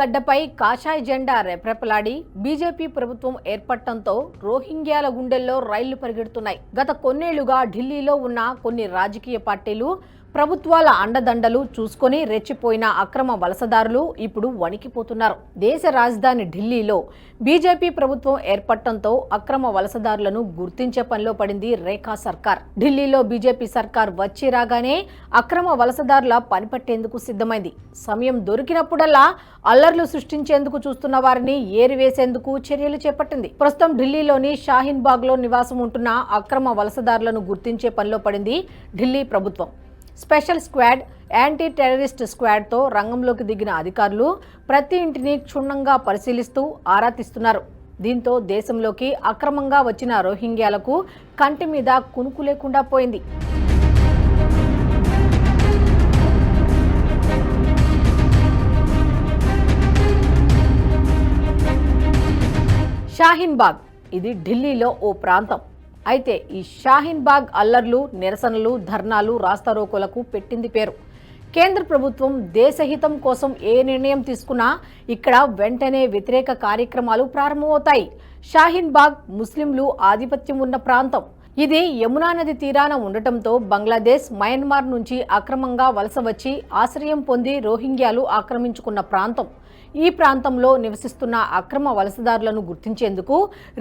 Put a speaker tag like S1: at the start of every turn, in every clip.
S1: గడ్డపై కాషాయ జెండా రెప్రెపలాడి బీజేపీ ప్రభుత్వం ఏర్పడటంతో రోహింగ్యాల గుండెల్లో రైళ్ళు పరిగెడుతున్నాయి. గత కొన్నేళ్ళుగా ఢిల్లీలో ఉన్న కొన్ని రాజకీయ పార్టీలు ప్రభుత్వాల అండదండలు చూసుకొని రెచ్చిపోయిన అక్రమ వలసదారులు ఇప్పుడు వణికిపోతున్నారు. దేశ రాజధాని ఢిల్లీలో బీజేపీ ప్రభుత్వం ఏర్పడటంతో అక్రమ వలసదారులను గుర్తించే పనిలో పడింది రేఖా సర్కార్. ఢిల్లీలో బీజేపీ సర్కార్ వచ్చి రాగానే అక్రమ వలసదారుల పనిపట్టేందుకు సిద్ధమైంది. సమయం దొరికినప్పుడల్లా అల్లర్లు సృష్టించేందుకు చూస్తున్న వారిని ఏరివేసేందుకు చర్యలు చేపట్టింది. ప్రస్తుతం ఢిల్లీలోని షాహీన్ బాగ్లో నివాసం ఉంటున్న అక్రమ వలసదారులను గుర్తించే పనిలో పడింది ఢిల్లీ ప్రభుత్వం. స్పెషల్ స్క్వాడ్ యాంటీ టెర్రరిస్ట్ స్క్వాడ్తో రంగంలోకి దిగిన అధికారులు ప్రతి ఇంటిని క్షుణ్ణంగా పరిశీలిస్తూ ఆరా తీస్తున్నారు. దీంతో దేశంలోకి అక్రమంగా వచ్చిన రోహింగ్యాలకు కంటి మీద కునుకు లేకుండా పోయింది. షాహీన్ బాగ్ ఇది ఢిల్లీలో ఓ ప్రాంతం. అయితే ఈ షాహీన్ బాగ్ అల్లర్లు నిరసనలు ధర్నాలు రాస్తారోకోలకు పెట్టింది పేరు. కేంద్ర ప్రభుత్వం దేశహితం కోసం ఏ నిర్ణయం తీసుకున్నా ఇక్కడ వెంటనే వ్యతిరేక కార్యక్రమాలు ప్రారంభమవుతాయి. షాహీన్ బాగ్ ముస్లింలు ఆధిపత్యం ఉన్న ప్రాంతం. ఇది యమునా నది తీరాన ఉండటంతో బంగ్లాదేశ్ మయన్మార్ నుంచి అక్రమంగా వలస వచ్చి ఆశ్రయం పొంది రోహింగ్యాలు ఆక్రమించుకున్న ప్రాంతం. ఈ ప్రాంతంలో నివసిస్తున్న అక్రమ వలసదారులను గుర్తించేందుకు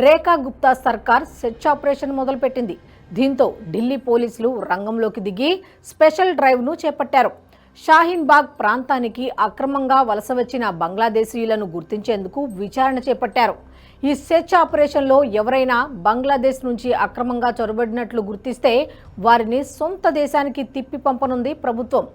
S1: రేఖా గుప్తా సర్కార్ సెర్చ్ ఆపరేషన్ మొదలుపెట్టింది. దీంతో ఢిల్లీ పోలీసులు రంగంలోకి దిగి స్పెషల్ డ్రైవ్ను చేపట్టారు. షాహీన్ బాగ్ ప్రాంతానికి అక్రమంగా వలస వచ్చిన బంగ్లాదేశీయులను గుర్తించేందుకు విచారణ చేపట్టారు. ఈ సెర్చ్ ఆపరేషన్లో ఎవరైనా బంగ్లాదేశ్ నుంచి అక్రమంగా చొరబడినట్లు గుర్తిస్తే వారిని సొంత దేశానికి తిప్పి పంపనుంది ప్రభుత్వం.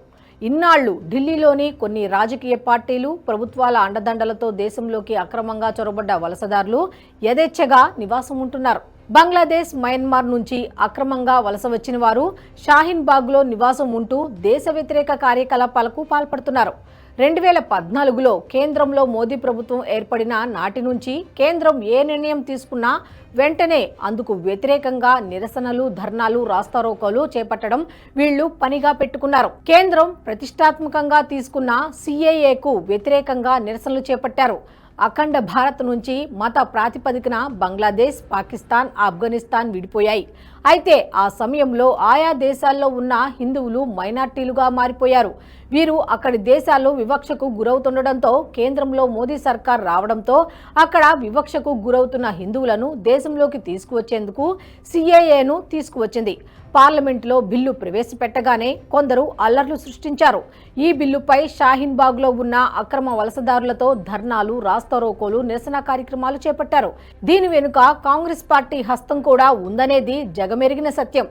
S1: ఇన్నాళ్ళు ఢిల్లీలోని కొన్ని రాజకీయ పార్టీలు ప్రభుత్వాల అండదండలతో దేశంలోకి అక్రమంగా చొరబడ్డ వలసదారులు యథేచ్ఛగా నివాసం ఉంటున్నారు బంగ్లాదేశ్ మయన్మార్ నుంచి అక్రమంగా వలస వచ్చిన వారు షాహీన్ బాగ్లో నివాసం ఉంటూ దేశ వ్యతిరేక కార్యకలాపాలకు పాల్పడుతున్నారు. రెండు వేల పద్నాలుగులో కేంద్రంలో మోదీ ప్రభుత్వం ఏర్పడిన నాటి నుంచి కేంద్రం ఏ నిర్ణయం తీసుకున్నా వెంటనే అందుకు వ్యతిరేకంగా నిరసనలు ధర్నాలు రాస్తారోకోలు చేపట్టడం వీళ్ళు పనిగా పెట్టుకున్నారు. కేంద్రం ప్రతిష్టాత్మకంగా తీసుకున్న సిఏఏకు వ్యతిరేకంగా నిరసనలు చేపట్టారు. అఖండ భారత్ నుంచి మత ప్రాతిపదికన బంగ్లాదేశ్ పాకిస్తాన్ ఆఫ్ఘనిస్తాన్ విడిపోయాయి. అయితే ఆ సమయంలో ఆయా దేశాల్లో ఉన్న హిందువులు మైనార్టీలుగా మారిపోయారు. వీరు అక్కడి దేశాల్లో వివక్షకు గురవుతుండటంతో కేంద్రంలో మోదీ సర్కార్ రావడంతో అక్కడ వివక్షకు గురవుతున్న హిందువులను దేశంలోకి తీసుకువచ్చేందుకు సిఏఏను తీసుకువచ్చింది. పార్లమెంట్లో బిల్లు ప్రవేశపెట్టగానే కొందరు అల్లర్లు సృష్టించారు. ఈ బిల్లుపై షాహీన్ బాగ్లో ఉన్న అక్రమ వలసదారులతో ధర్నాలు రాస్తారోకోలు నిరసన కార్యక్రమాలు చేపట్టారు. దీని వెనుక కాంగ్రెస్ పార్టీ హస్తం కూడా ఉందనేది జగమెరిగిన సత్యం.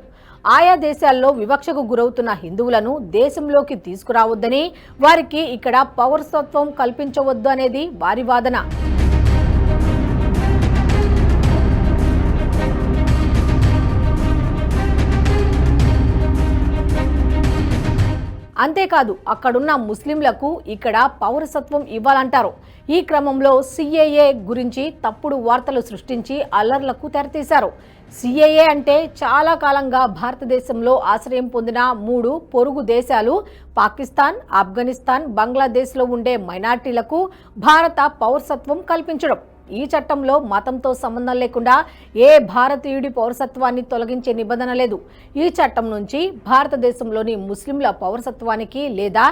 S1: ఆయా దేశాల్లో వివక్షకు గురవుతున్న హిందువులను దేశంలోకి తీసుకురావద్దని వారికి ఇక్కడ పౌరసత్వం కల్పించవద్దు అనేది వారి వాదన. అంతేకాదు అక్కడున్న ముస్లింలకు ఇక్కడ పౌరసత్వం ఇవ్వాలంటారు. ఈ క్రమంలో సిఏఏ గురించి తప్పుడు వార్తలు సృష్టించి అల్లర్లకు తెరతీశారు. సిఏఏ అంటే చాలా కాలంగా భారతదేశంలో ఆశ్రయం పొందిన మూడు పొరుగు దేశాలు పాకిస్తాన్ ఆఫ్ఘనిస్తాన్ బంగ్లాదేశ్లో ఉండే మైనార్టీలకు భారత పౌరసత్వం కల్పించడం. ఈ చట్టంలో మతంతో సంబంధం లేకుండా ఏ భారతీయుడి పౌరసత్వాన్ని తొలగించే నిబంధన లేదు. ఈ చట్టం నుంచి భారతదేశంలోని ముస్లింల పౌరసత్వానికి లేదా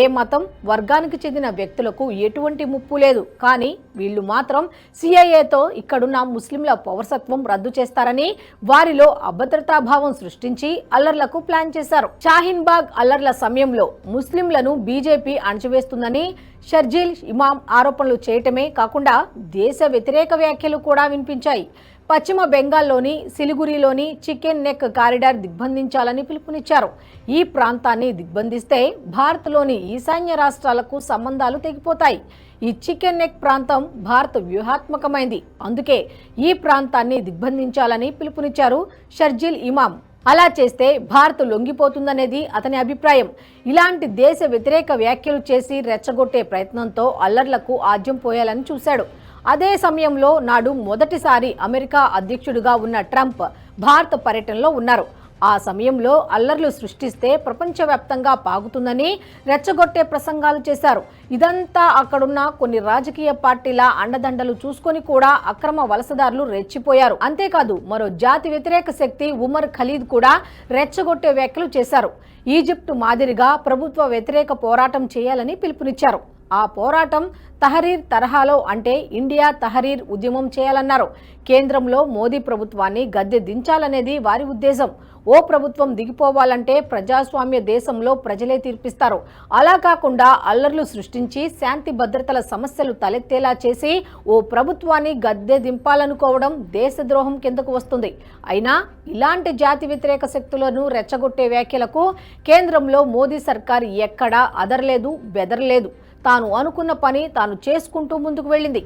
S1: ఏ మతం వర్గానికి చెందిన వ్యక్తులకు ఎటువంటి ముప్పు లేదు. కానీ వీళ్ళు మాత్రం సిఐఏతో ఇక్కడున్న ముస్లింల పౌరసత్వం రద్దు చేస్తారని వారిలో అభద్రతాభావం సృష్టించి అల్లర్లకు ప్లాన్ చేశారు. షాహిన్బాగ్ అల్లర్ల సమయంలో ముస్లింలను బీజేపీ అణచివేస్తుందని షర్జీల్ ఇమాం ఆరోపణలు చేయటమే కాకుండా దేశ దేశ వ్యతిరేక వ్యాఖ్యలు కూడా వినిపించాయి. పశ్చిమ బెంగాల్లోని సిలిగురిలోని చికెన్ నెక్ కారిడార్ దిగ్బంధించాలని పిలుపునిచ్చారు. ఈ ప్రాంతాన్ని దిగ్బంధిస్తే భారత్లోని ఈశాన్య రాష్ట్రాలకు సంబంధాలు తెగిపోతాయి. ఈ చికెన్ నెక్ ప్రాంతం భారత్ వ్యూహాత్మకమైంది. అందుకే ఈ ప్రాంతాన్ని దిగ్బంధించాలని పిలుపునిచ్చారు షర్జిల్ ఇమాం అలా చేస్తే భారత్ లొంగిపోతుందనేది అతని అభిప్రాయం. ఇలాంటి దేశ వ్యతిరేక వ్యాఖ్యలు చేసి రెచ్చగొట్టే ప్రయత్నంతో అల్లర్లకు ఆజ్యం పోయాలని చూశాడు. అదే సమయంలో నాడు మొదటిసారి అమెరికా అధ్యక్షుడిగా ఉన్న ట్రంప్ భారత పర్యటనలో ఉన్నారు. ఆ సమయంలో అల్లర్లు సృష్టిస్తే ప్రపంచవ్యాప్తంగా పాగుతుందని రెచ్చగొట్టే ప్రసంగాలు చేశారు. ఇదంతా అక్కడున్న కొన్ని రాజకీయ పార్టీల అండదండలు చూసుకొని కూడా అక్రమ వలసదారులు రెచ్చిపోయారు. అంతేకాదు మరో జాతి వ్యతిరేక శక్తి ఉమర్ ఖలీద్ కూడా రెచ్చగొట్టే వ్యాఖ్యలు చేశారు. ఈజిప్టు మాదిరిగా ప్రభుత్వ వ్యతిరేక పోరాటం చేయాలని పిలుపునిచ్చారు. ఆ పోరాటం తహరీర్ తరహాలో అంటే ఇండియా తహరీర్ ఉద్యమం చేయాలన్నారు. కేంద్రంలో మోదీ ప్రభుత్వాన్ని గద్దె దించాలనేది వారి ఉద్దేశం. ఓ ప్రభుత్వం దిగిపోవాలంటే ప్రజాస్వామ్య దేశంలో ప్రజలే తీర్పిస్తారు. అలా కాకుండా అల్లర్లు సృష్టించి శాంతి భద్రతల సమస్యలు తలెత్తేలా చేసి ఓ ప్రభుత్వాన్ని గద్దె దింపాలనుకోవడం దేశద్రోహం కిందకు వస్తుంది. అయినా ఇలాంటి జాతి వ్యతిరేక శక్తులను రెచ్చగొట్టే వ్యాఖ్యలకు కేంద్రంలో మోదీ సర్కార్ ఎక్కడా అదరలేదు బెదరలేదు. తాను అనుకున్న పని తాను చేసుకుంటూ ముందుకు వెళ్ళింది.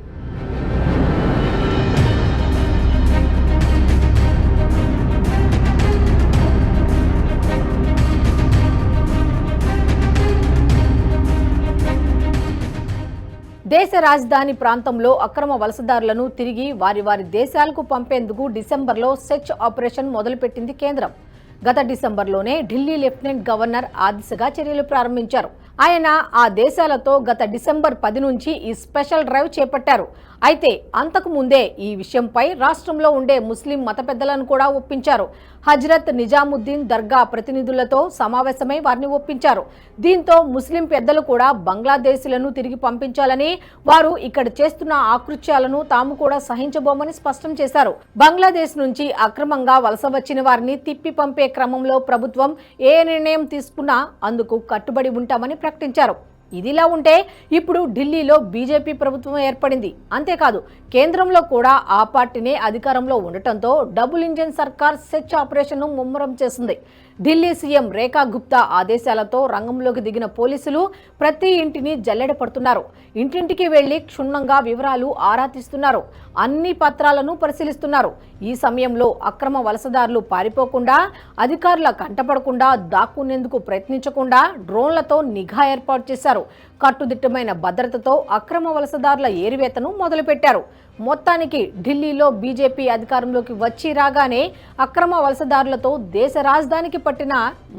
S1: దేశ రాజధాని ప్రాంతంలో అక్రమ వలసదారులను తిరిగి వారి వారి దేశాలకు పంపేందుకు డిసెంబర్లో సెర్చ్ ఆపరేషన్ మొదలుపెట్టింది కేంద్రం. గత డిసెంబర్లోనే ఢిల్లీ లెఫ్టినెంట్ గవర్నర్ ఆ దిశగా చర్యలు ప్రారంభించారు. ఆయన ఆ దేశాలతో గత డిసెంబర్ పది నుంచి ఈ స్పెషల్ డ్రైవ్ చేపట్టారు. అయితే అంతకు ముందే ఈ విషయంపై రాష్ట్రంలో ఉండే ముస్లిం మత పెద్దలను కూడా ఒప్పించారు. హజరత్ నిజాముద్దీన్ దర్గా ప్రతినిధులతో సమావేశమై వారిని ఒప్పించారు. దీంతో ముస్లిం పెద్దలు కూడా బంగ్లాదేశీలను తిరిగి పంపించాలని వారు ఇక్కడ చేస్తున్న ఆకృత్యాలను తాము కూడా సహించబోమని స్పష్టం చేశారు. బంగ్లాదేశ్ నుంచి అక్రమంగా వలస వచ్చిన వారిని తిప్పి పంపే క్రమంలో ప్రభుత్వం ఏ నిర్ణయం తీసుకున్నా అందుకు కట్టుబడి ఉంటామని ప్రకటించారు. ఇదిలా ఉంటే ఇప్పుడు ఢిల్లీలో బీజేపీ ప్రభుత్వం ఏర్పడింది. అంతేకాదు కేంద్రంలో కూడా ఆ పార్టీనే అధికారంలో ఉండటంతో డబుల్ ఇంజన్ సర్కార్ సెర్చ్ ఆపరేషన్ను ముమ్మరం చేసింది. ఢిల్లీ సీఎం రేఖా గుప్తా ఆదేశాలతో రంగంలోకి దిగిన పోలీసులు ప్రతి ఇంటిని జల్లెడ పడుతున్నారు. ఇంటింటికి వెళ్ళి క్షుణ్ణంగా వివరాలు ఆరా తీస్తున్నారు. అన్ని పత్రాలను పరిశీలిస్తున్నారు. ఈ సమయంలో అక్రమ వలసదారులు పారిపోకుండా అధికారుల కంటపడకుండా దాక్కునేందుకు ప్రయత్నించకుండా డ్రోన్లతో నిఘా ఏర్పాటు చేశారు. కట్టుదిట్టమైన భద్రతతో అక్రమ వలసదారుల ఏరివేతను మొదలుపెట్టారు. మొత్తానికి ఢిల్లీలో బీజేపీ అధికారంలోకి వచ్చి రాగానే అక్రమ వలసదారులతో దేశ రాజధానికి పట్టిన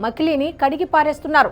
S1: మకిలీని కడిగి పారేస్తున్నారు.